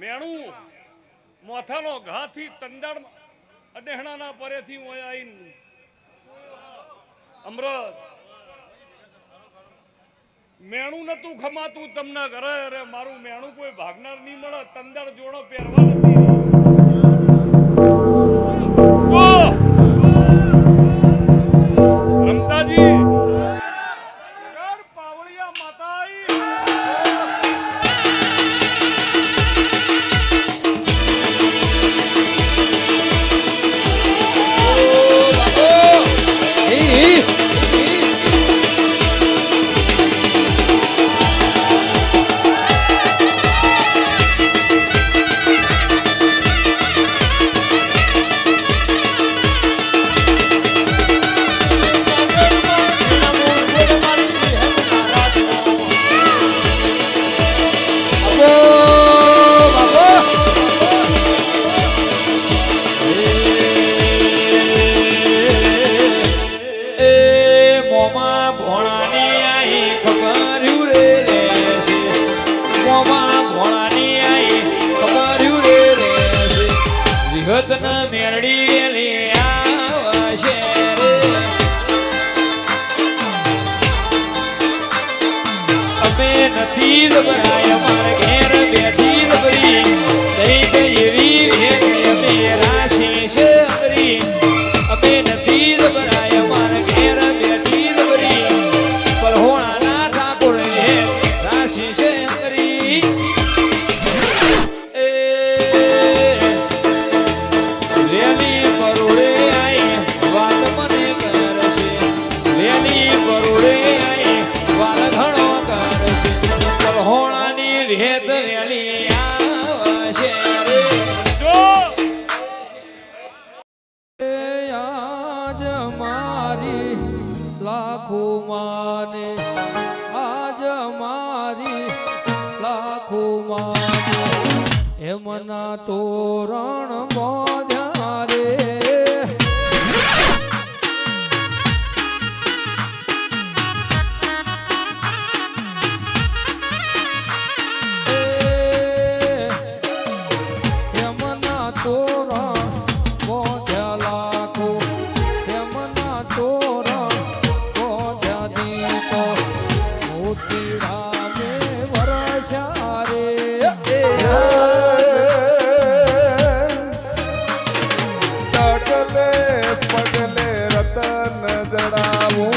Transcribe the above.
મેણું, મોથાનો ઘાથી તંદાડ અડેહણાના પરેથી હું આવીને અમૃત. મેણું નતું ખમાતું તમને ઘરે, અરે મારું મેણું કોઈ ભાગનાર નહીં મળે તંદર જોડો પહેરવા નથી. જગત ન મેળડી વેલી આવશે અમે નથી ઘેર બે આજ મારી લાખો માને આજ મારી લાખો માને. એમના તોરણ મોજા રે જડાવો